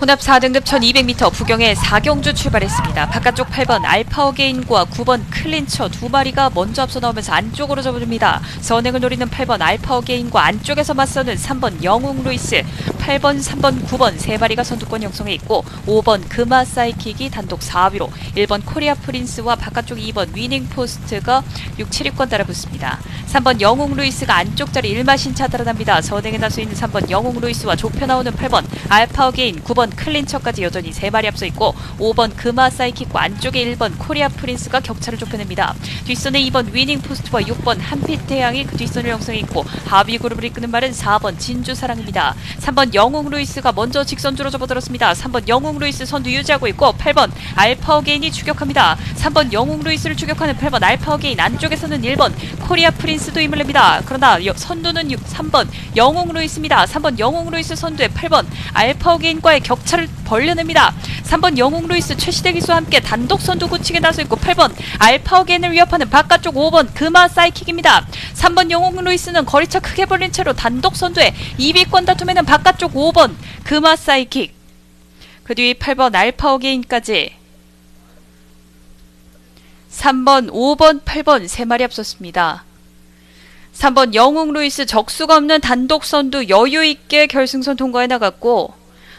혼합 4등급 1200m 부경에 4경주 출발했습니다. 바깥쪽 8번 알파오게인과 9번 클린처 두 마리가 먼저 앞서 나오면서 안쪽으로 접어듭니다. 선행을 노리는 8번 알파오게인과 안쪽에서 맞서는 3번 영웅 루이스, 8번, 3번, 9번 세 마리가 선두권 형성해 있고 5번 금화 사이킥이 단독 4위로 1번 코리아 프린스와 바깥쪽 2번 위닝 포스트가 6, 7위권 따라 붙습니다. 3번 영웅 루이스가 안쪽 자리 1마신차 달아납니다. 선행에 나서 있는 3번 영웅 루이스와 좁혀 나오는 8번 알파오게인, 9번 클린처까지 여전히 세 마리 앞서 있고 5번 금화 사이킥과 안쪽에 1번 코리아 프린스가 격차를 좁혀냅니다. 뒷선에 2번 위닝 포스트와 6번 한빛 태양이 그 뒷선을 형성해 있고 하비 그룹을 이끄는 말은 4번 진주 사랑입니다. 3번 영웅 루이스가 먼저 직선주로 접어들었습니다. 3번 영웅 루이스 선두 유지하고 있고 8번 알파오게인이 추격합니다. 3번 영웅 루이스를 추격하는 8번 알파오게인 안쪽에서는 1번 코리아 프린스도 힘을 냅니다. 그러나 여- 선두는 6, 3번 영웅 루이스입니다. 3번 영웅 루이스 선두에 8번 알파오게인과의 격차를 벌려냅니다. 3번 영웅 루이스 최시대 기수와 함께 단독 선두 구치게 나서 있고 8번 알파오게인을 위협하는 바깥쪽 5번 금화 사이킥입니다. 3번 영웅 루이스는 거리차 크게 벌린 채로 단독 선두에 2위권 다툼에는 바깥쪽 5번 금화 사이킥 그 뒤 8번 알파 오게인까지 3번, 5번, 8번 세 마리 앞섰습니다. 3번 영웅 루이스 적수가 없는 단독 선두 여유 있게 결승선 통과해 나갔고